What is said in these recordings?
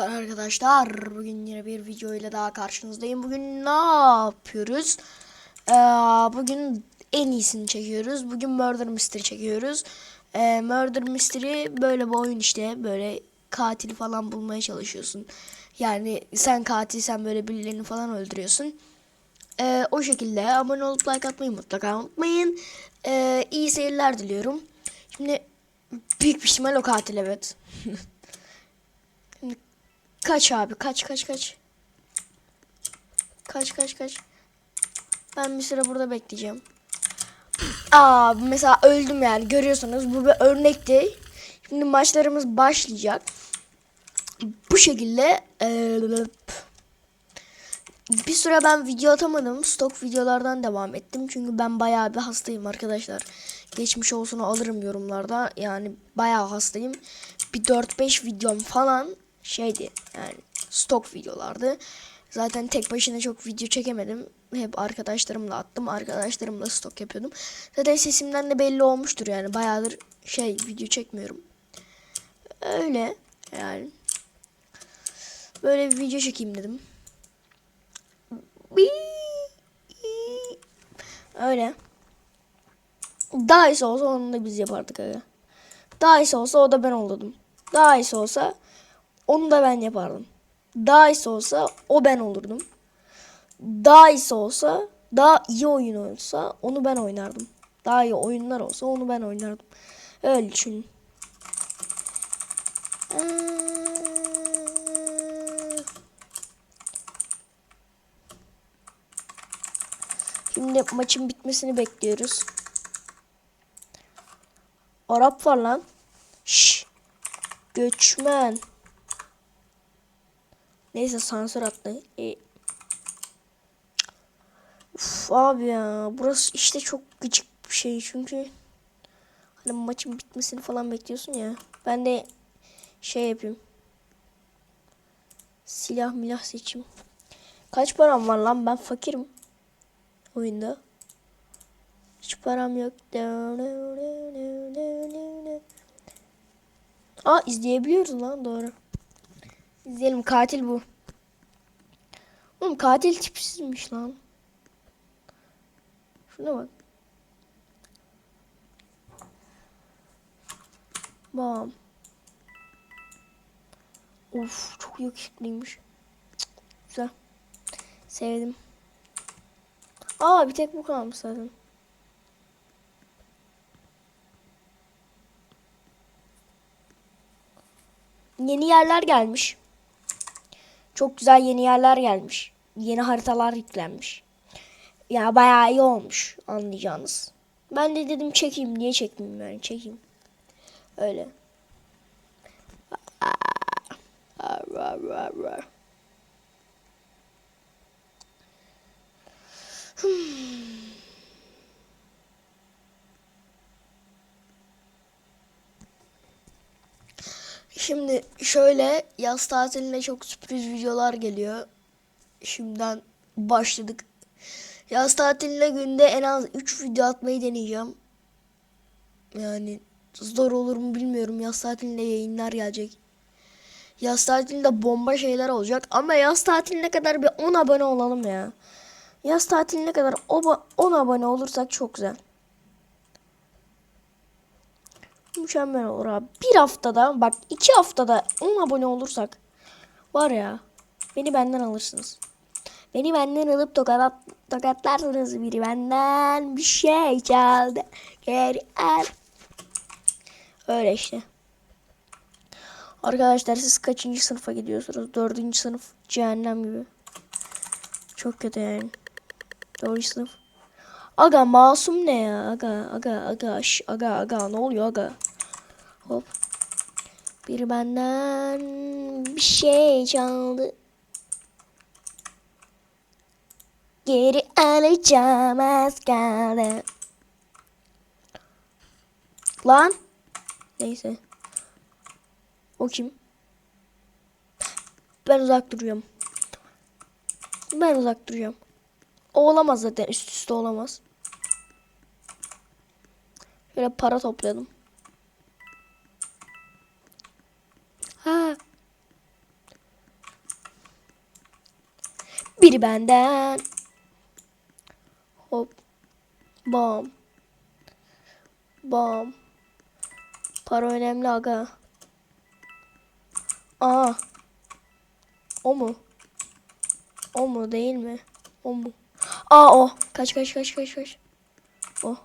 Merhabalar arkadaşlar. Bugün yine bir video ile daha karşınızdayım. Bugün ne yapıyoruz? Ee, bugün en iyisini çekiyoruz. Bugün Murder Mystery çekiyoruz. Ee, Murder Mystery böyle bir oyun işte. Böyle katil falan bulmaya çalışıyorsun. Yani sen katilsen böyle birilerini falan öldürüyorsun. Ee, o şekilde abone olup like atmayı mutlaka unutmayın. Ee, iyi seyirler diliyorum. Şimdi büyük bir ihtimal o katil evet. Kaç abi kaç kaç kaç. Kaç kaç kaç. Ben bir süre burada bekleyeceğim. Aa mesela öldüm yani görüyorsunuz bu bir örnekti. Şimdi maçlarımız başlayacak. Bu şekilde eee, bir süre ben video atamadım. Stok videolardan devam ettim. Çünkü ben bayağı bir hastayım arkadaşlar. Geçmiş olsun alırım yorumlarda. Yani bayağı hastayım. Bir 4-5 videom falan şeydi yani stok videolardı. Zaten tek başına çok video çekemedim. Hep arkadaşlarımla attım. Arkadaşlarımla stok yapıyordum. Zaten sesimden de belli olmuştur yani. Bayağıdır şey video çekmiyorum. Öyle yani. Böyle bir video çekeyim dedim. Öyle. Daha iyisi olsa onu da biz yapardık. Daha iyisi olsa o da ben olurdum. Daha iyisi olsa onu da ben yapardım. Daha iyisi olsa o ben olurdum. Daha iyisi olsa daha iyi oyun olsa onu ben oynardım. Daha iyi oyunlar olsa onu ben oynardım. Öyle düşünün. Ee, Şimdi maçın bitmesini bekliyoruz. Arap var lan. Şş. Göçmen. Neyse sansür attı. E. Uf abi ya. Burası işte çok gıcık bir şey çünkü. Hani maçın bitmesini falan bekliyorsun ya. Ben de şey yapayım. Silah milah seçeyim. Kaç param var lan ben fakirim. Oyunda. Hiç param yok. Aa izleyebiliyoruz lan doğru. İzleyelim katil bu. Oğlum katil tipsizmiş lan. Şuna bak. Bam. Of çok yakışıklıymış. Cık, Güzel. Sevdim. Aa bir tek bu kalmış zaten. Yeni yerler gelmiş. Çok güzel yeni yerler gelmiş. Yeni haritalar yüklenmiş. Ya bayağı iyi olmuş anlayacağınız. Ben de dedim çekeyim. Niye çekmeyeyim yani çekeyim. Öyle. Şimdi şöyle yaz tatiline çok sürpriz videolar geliyor. Şimdiden başladık. Yaz tatiline günde en az 3 video atmayı deneyeceğim. Yani zor olur mu bilmiyorum. Yaz tatilinde yayınlar gelecek. Yaz tatilinde bomba şeyler olacak. Ama yaz tatiline kadar bir 10 abone olalım ya. Yaz tatiline kadar 10 abone olursak çok güzel. Mükemmel olur abi. Bir haftada bak iki haftada 10 abone olursak var ya beni benden alırsınız. Beni benden alıp tokat, tokatlarsınız biri benden bir şey çaldı. Geri al. Öyle işte. Arkadaşlar siz kaçıncı sınıfa gidiyorsunuz? Dördüncü sınıf cehennem gibi. Çok kötü yani. Dördüncü sınıf. Aga masum ne ya? Aga aga aga aga aga ne oluyor aga? Hop. Biri benden bir şey çaldı. Geri alacağım az kaldı. Lan. Neyse. O kim? Ben uzak duruyorum. Ben uzak duruyorum. O olamaz zaten. Üst üste olamaz. Şöyle para topladım. Benden. Hop. Bam. Bam. Para önemli aga. Aa. O mu? O mu değil mi? O mu? Aa o. Kaç kaç kaç kaç kaç. O.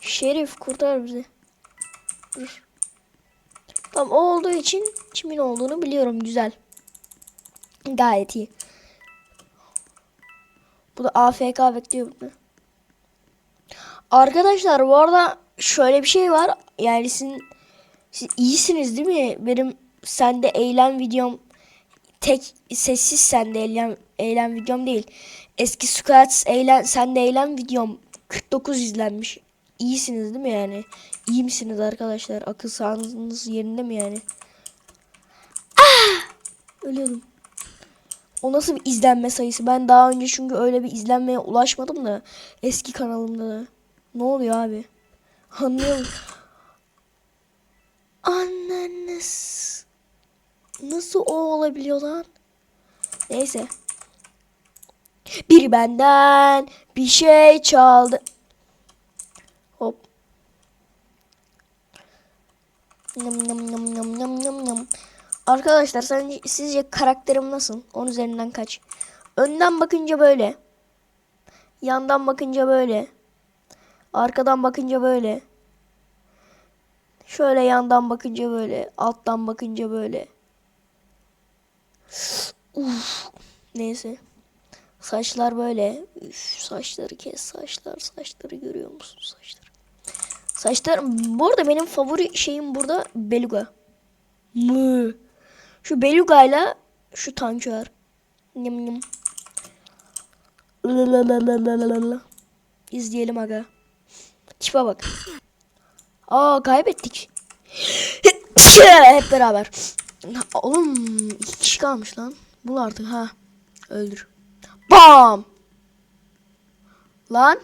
Şerif kurtar bizi. Dur. Tamam o olduğu için kimin olduğunu biliyorum. Güzel. Gayet iyi. Bu da AFK bekliyor burada. Arkadaşlar bu arada şöyle bir şey var. Yani sizin, siz iyisiniz değil mi? Benim sende eylem videom tek sessiz sende eylem, eylem videom değil. Eski Squats eylem, sende eylem videom 49 izlenmiş. İyisiniz değil mi yani? İyi misiniz arkadaşlar? Akıl sağlığınız yerinde mi yani? Ah! Ölüyordum. O nasıl bir izlenme sayısı? Ben daha önce çünkü öyle bir izlenmeye ulaşmadım da eski kanalımda da. Ne oluyor abi? Anlıyor? Anneniz. Nasıl o olabiliyor lan? Neyse. Biri benden bir şey çaldı. Hop. Yam yam yam yam yam yam yam. Arkadaşlar sence sizce karakterim nasıl? 10 üzerinden kaç? Önden bakınca böyle. Yandan bakınca böyle. Arkadan bakınca böyle. Şöyle yandan bakınca böyle. Alttan bakınca böyle. Uf. Neyse. Saçlar böyle. Üf, saçları kes. Saçlar. Saçları görüyor musun? Saçları. Saçlar. Bu arada benim favori şeyim burada beluga. Mı. Şu belugayla şu tankör. Yım yım. Lalalalalalala. İzleyelim aga. Tipe bak. Aa kaybettik. Hep beraber. Oğlum iki kişi kalmış lan. Bul artık ha. Öldür. Bam. Lan.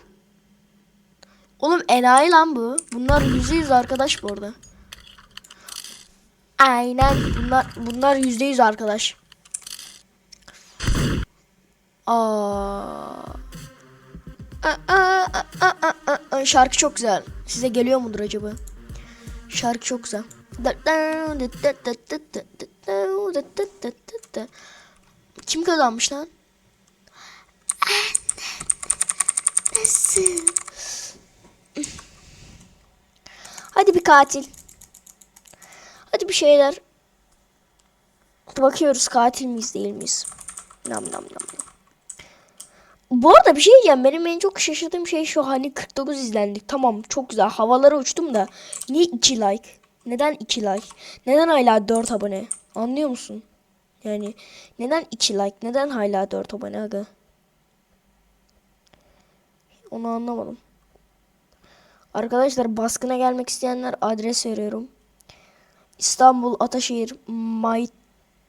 Oğlum enayi lan bu. Bunlar yüzde yüz arkadaş bu arada. Aynen bunlar bunlar yüzde yüz arkadaş. Aa. Aa, aa, aa, aa, aa. Şarkı çok güzel. Size geliyor mudur acaba? Şarkı çok güzel. Kim kazanmış lan? Nasıl? Hadi bir katil. Hadi bir şeyler. Bakıyoruz katil miyiz değil miyiz? Nam nam nam nam. Bu arada bir şey diyeceğim. Benim en çok şaşırdığım şey şu hani 49 izlendik. Tamam çok güzel. Havalara uçtum da. Niye 2 like? Neden 2 like? Neden hala 4 abone? Anlıyor musun? Yani neden 2 like? Neden hala 4 abone aga? Onu anlamadım. Arkadaşlar baskına gelmek isteyenler adres veriyorum. İstanbul Ataşehir My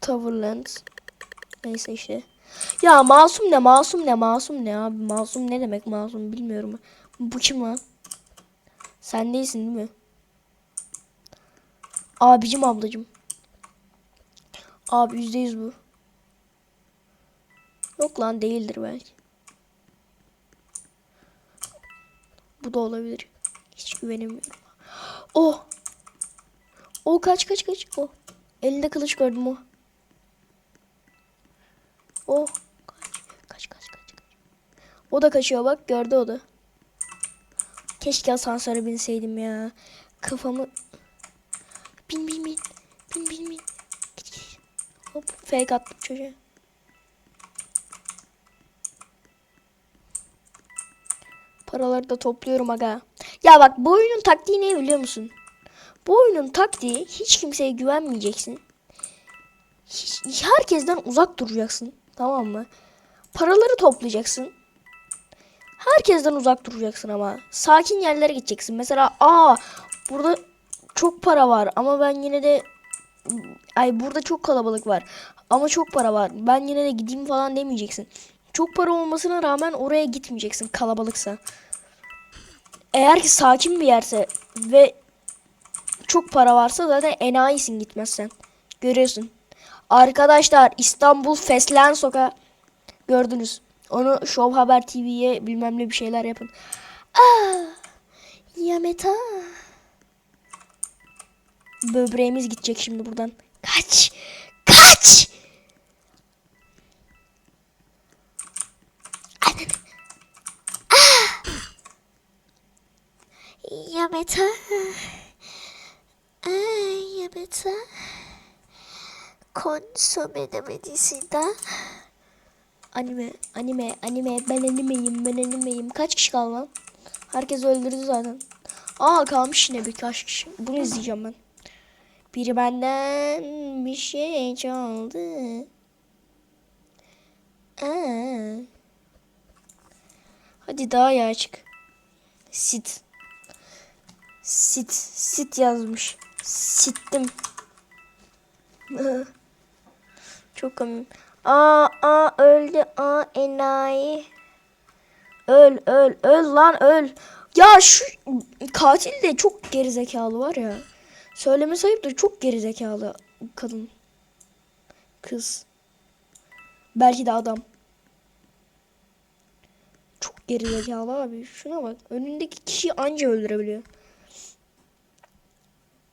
Towerland. Neyse işte. Ya masum ne masum ne masum ne abi masum ne demek masum bilmiyorum. Bu kim lan? Sen değilsin değil mi? Abicim ablacım. Abi yüzde yüz bu. Yok lan değildir belki. Bu da olabilir. Hiç güvenemiyorum. Oh. O kaç kaç kaç. O. Elinde kılıç gördüm o. Oh. Kaç kaç kaç kaç. O da kaçıyor bak gördü o da. Keşke asansöre binseydim ya. Kafamı bin bin bin. Bin bin bin. Hop fake attım çocuğa. Paraları da topluyorum aga. Ya bak bu oyunun taktiği ne biliyor musun? Bu oyunun taktiği hiç kimseye güvenmeyeceksin. Hiç, herkesten uzak duracaksın. Tamam mı? Paraları toplayacaksın. Herkesten uzak duracaksın ama. Sakin yerlere gideceksin. Mesela aa burada çok para var ama ben yine de ay burada çok kalabalık var. Ama çok para var. Ben yine de gideyim falan demeyeceksin. Çok para olmasına rağmen oraya gitmeyeceksin kalabalıksa. Eğer ki sakin bir yerse ve çok para varsa zaten enayisin gitmezsen. Görüyorsun. Arkadaşlar İstanbul Feslen Sokağı Gördünüz. Onu Show Haber TV'ye bilmem ne bir şeyler yapın. Aa, ya meta. Böbreğimiz gidecek şimdi buradan. Kaç. Kaç. Ananı. Ah. Ya meta. Ay ya meta. Consome de medicina. Anime, anime, anime. Ben animeyim, ben animeyim. Kaç kişi kaldı lan? Herkes öldürdü zaten. Aa kalmış yine birkaç kişi. Bunu izleyeceğim ben. Biri benden bir şey çaldı. Aa. Hadi daha ya açık. Sit. Sit. Sit yazmış. Sittim. Çok komik. Aa, aa öldü. Aa enayi. Öl öl öl lan öl. Ya şu katil de çok gerizekalı var ya. Söyleme sayıptır çok gerizekalı kadın. Kız. Belki de adam. Çok gerizekalı abi. Şuna bak. Önündeki kişiyi anca öldürebiliyor.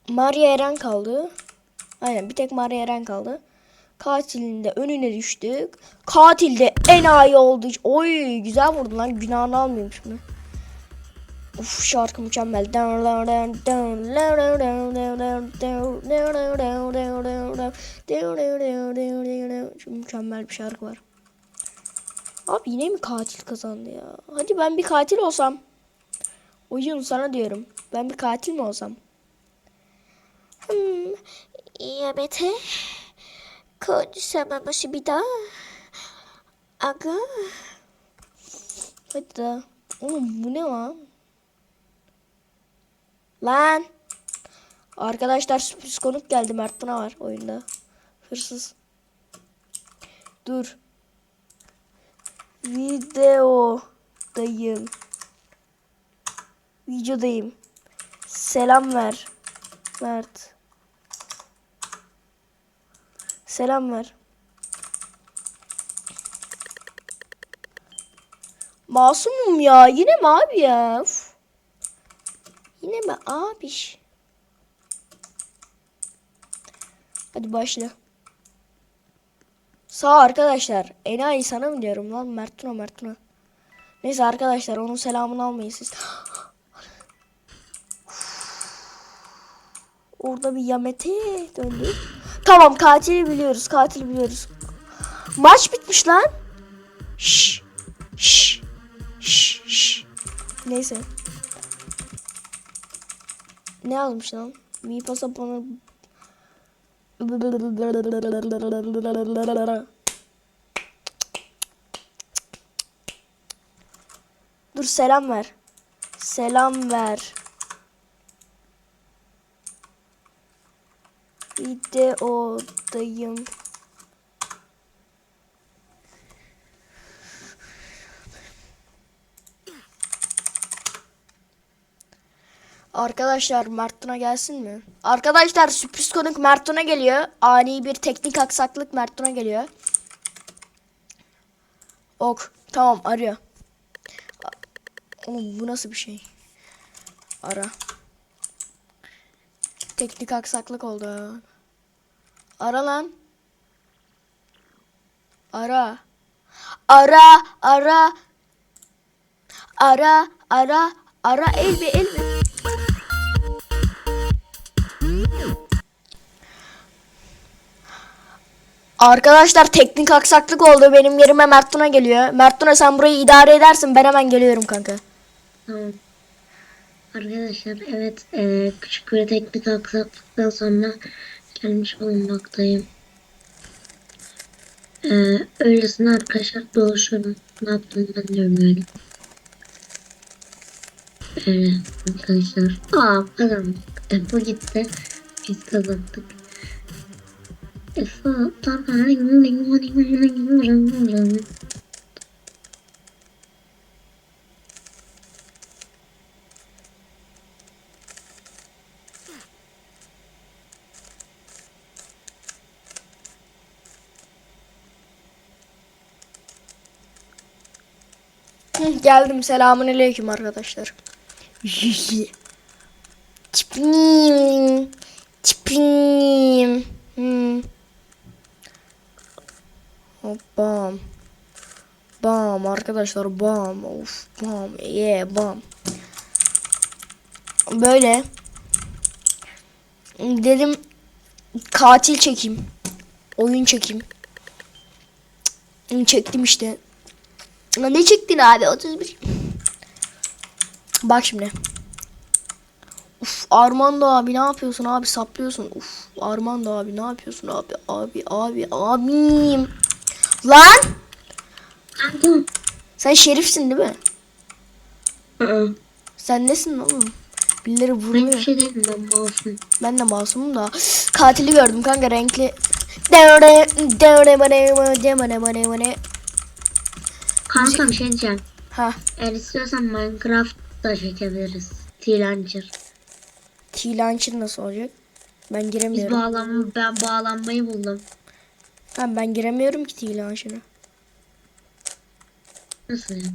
Maria Eren kaldı. Aynen bir tek Maria Eren kaldı. Katilin de önüne düştük. Katil de enayi oldu. Oy güzel vurdu lan. Günahını almıyorum şimdi. Uf şarkı mükemmel. Şu mükemmel bir şarkı var. Abi yine mi katil kazandı ya? Hadi ben bir katil olsam. Oyun sana diyorum. Ben bir katil mi olsam? Hmm, ya Mete. Konuşamamış bir daha. Aga. Hadi daha. Oğlum bu lan? Arkadaşlar sürpriz konuk geldi. Mert var oyunda. Hırsız. Dur. Videodayım. Videodayım. Selam ver. Mert. Selam ver. Masumum ya. Yine mi abi ya? Uf. Yine mi abiş? Hadi başla. Sağ arkadaşlar. Enayi sana mı diyorum lan? Mertuna Mertuna. Neyse arkadaşlar onun selamını almayın siz. Orada bir yamete döndü. Tamam katili biliyoruz. Katili biliyoruz. Maç bitmiş lan. Şş. Şş. Şş. Şş. Neyse. Ne yazmış lan? Mi pasa bana Dur selam ver. Selam ver. Videodayım. Arkadaşlar Mertuna gelsin mi? Arkadaşlar sürpriz konuk Mertuna geliyor. Ani bir teknik aksaklık Mertuna geliyor. Ok. Tamam arıyor. Oğlum bu nasıl bir şey? Ara. Teknik aksaklık oldu. Ara lan. Ara. Ara, ara. Ara, ara, ara el be el be. Arkadaşlar teknik aksaklık oldu. Benim yerime Mert Tuna geliyor. Mert Tuna sen burayı idare edersin. Ben hemen geliyorum kanka. Tamam. Arkadaşlar evet eee, küçük bir teknik aksaklıktan sonra gelmiş bulunmaktayım. Eee öylesine arkadaşlar dolaşıyorum. Ne yaptım ben de bilmiyorum. Öyle arkadaşlar. Aa kazandık. E, bu gitti. Biz kazandık. Efe Hı, geldim. Selamun aleyküm arkadaşlar. Çipim. Çipim. Hmm. Bam. Bam arkadaşlar bam. Of bam. Yeah bam. Böyle. Dedim katil çekeyim. Oyun çekeyim. Çektim işte. Ne çektin abi? 31. Bak şimdi. Uf Armando abi ne yapıyorsun abi saplıyorsun. Uf Armando abi ne yapıyorsun abi abi abi abim. Lan sen şerifsin değil mi? Sen nesin oğlum? Birileri ben bir vuruyor. şey değilim ben masum. Ben de masumum da. Katili gördüm kanka renkli. Devre devre bana bana bana bana. Kanka bir şey diyeceğim. Ha, Eğer istiyorsan Minecraft da çekebiliriz. T-Launcher. T-Launcher nasıl olacak? Ben Biz giremiyorum. bağlanma, ben bağlanmayı buldum. Ben, ben giremiyorum ki T-Launcher'a. Nasıl yani?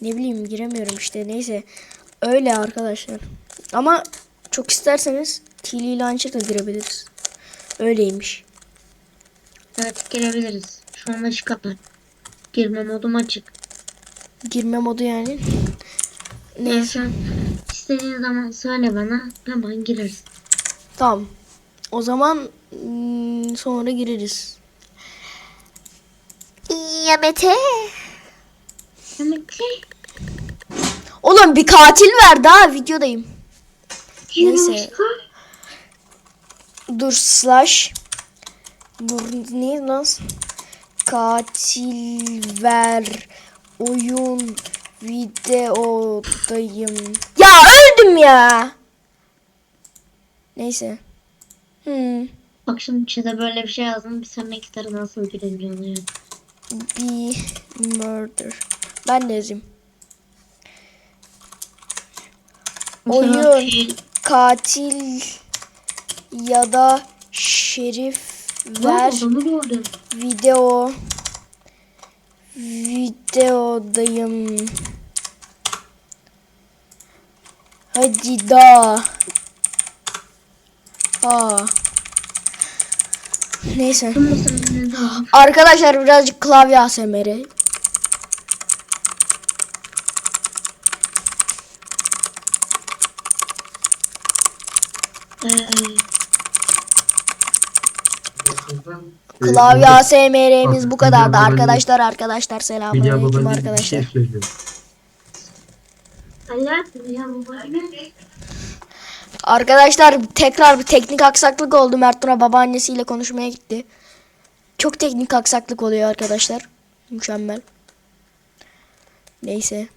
Ne bileyim giremiyorum işte neyse. Öyle arkadaşlar. Ama çok isterseniz T-Launcher da girebiliriz. Öyleymiş. Evet girebiliriz. Şu an ışık kapat. Girme modum açık. Girme modu yani. Neyse. Neyse. Sen istediğin zaman söyle bana. Hemen gireriz. Tamam. O zaman hmm, sonra gireriz. Ya Mete. Ki Oğlum bir katil ver daha videodayım. Neyse. Neyse. Dur slash. Dur ne lan? Katil ver. Oyun videodayım. Ya öldüm ya. Neyse. Hmm. Bak şimdi chat'e böyle bir şey yazdım. Bir sen miktarı nasıl girebiliyor yani. Be murder. Ben de yazayım. Oyun. Katil ya da şerif Ver. ver. Adamı gördüm. Video videodayım. Hadi da. Aa. Neyse. Arkadaşlar birazcık klavye ASMR'i. Ee, Klavye ASMR'miz bu kadardı arkadaşlar. Arkadaşlar selamünaleyküm arkadaşlar. şey? Arkadaşlar tekrar bir teknik aksaklık oldu. Mert Tuna babaannesiyle konuşmaya gitti. Çok teknik aksaklık oluyor arkadaşlar. Mükemmel. Neyse.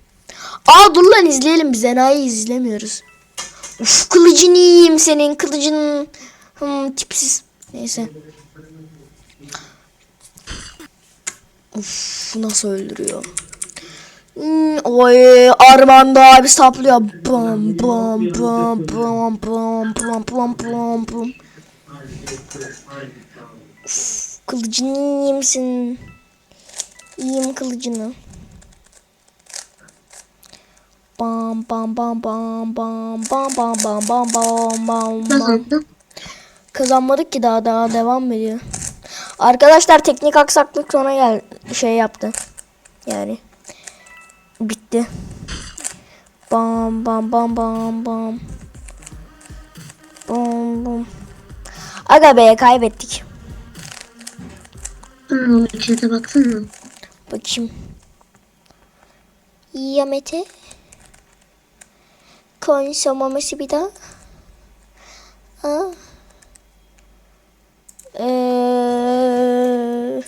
Aa dur lan izleyelim biz enayi izlemiyoruz. Uf kılıcını yiyeyim senin kılıcın. Hmm, tipsiz. Neyse. Uf nasıl öldürüyor. Hmm, oy Armando abi saplıyor. Bam bam bam bam bam bam bam bam bam. Kılıcını yiyeyim misin? Yiyeyim kılıcını. Bam bam bam bam bam bam bam bam bam bam bam. Kazanmadık ki daha daha devam ediyor. Arkadaşlar teknik aksaklık sonra gel şey yaptı. Yani bitti. Bam bam bam bam bam. Bam bam. Aga be kaybettik. Ama o chat'e baksana. Bakayım. Ya Mete. Konuşamaması bir daha. Ah. Ee,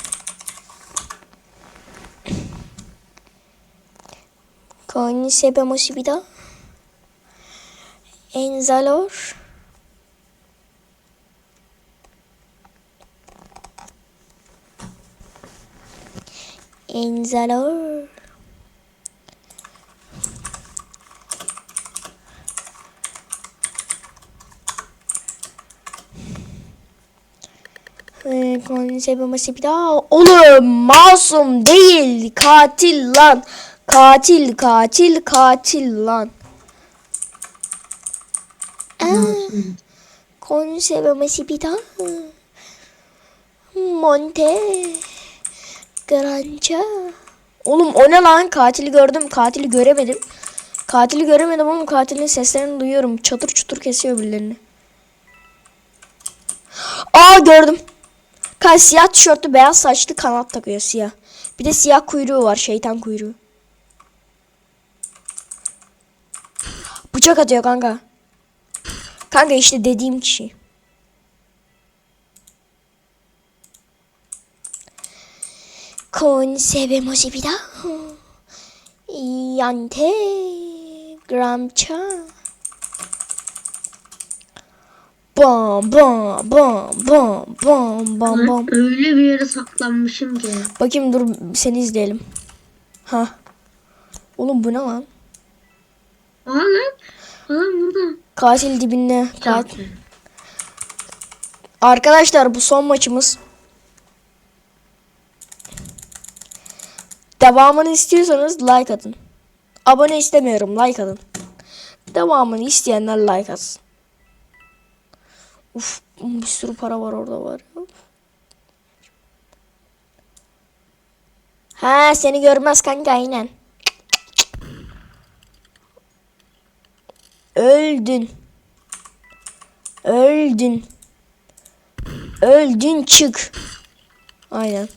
conhecemos vida em valor. Ee, Konuşamaması bir daha. Oğlum masum değil katil lan. Katil katil katil lan. Masum. Conservamasi bir daha. Monte. Granca. Oğlum o ne lan? Katili gördüm. Katili göremedim. Katili göremedim ama katilin seslerini duyuyorum. Çatır çutur kesiyor birilerini. Aa gördüm. Ka siyah tişörtlü beyaz saçlı kanat takıyor siyah. Bir de siyah kuyruğu var. Şeytan kuyruğu. Bıçak atıyor kanka. Kanka işte dediğim kişi. Concebemos vida. Yante. Gramça. Bam bam bam bam bam bam bam. Öyle bir yere saklanmışım ki. Bakayım dur seni izleyelim. Ha. Oğlum bu ne lan? Aa lan. Adam burada. Katil dibinde. Katil. Arkadaşlar bu son maçımız. Devamını istiyorsanız like atın. Abone istemiyorum like atın. Devamını isteyenler like atsın. Uf bir sürü para var orada var. Ha seni görmez kanka aynen. Öldün. Öldün. Öldün çık. Aynen.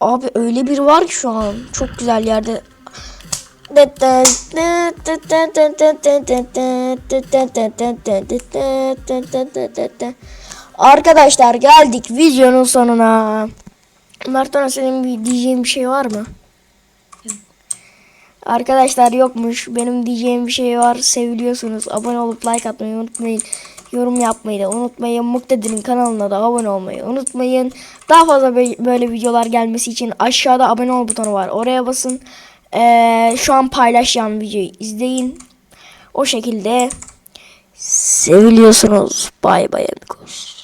Abi öyle bir var ki şu an. Çok güzel yerde. Arkadaşlar geldik videonun sonuna. Mertona senin bir diyeceğin bir şey var mı? Arkadaşlar yokmuş. Benim diyeceğim bir şey var. Seviliyorsunuz. Abone olup like atmayı unutmayın. Yorum yapmayı da unutmayın. Muktedir'in kanalına da abone olmayı unutmayın. Daha fazla bö- böyle videolar gelmesi için aşağıda abone ol butonu var. Oraya basın. Ee, şu an paylaşacağım videoyu izleyin. O şekilde seviliyorsunuz. Bay bay amigos.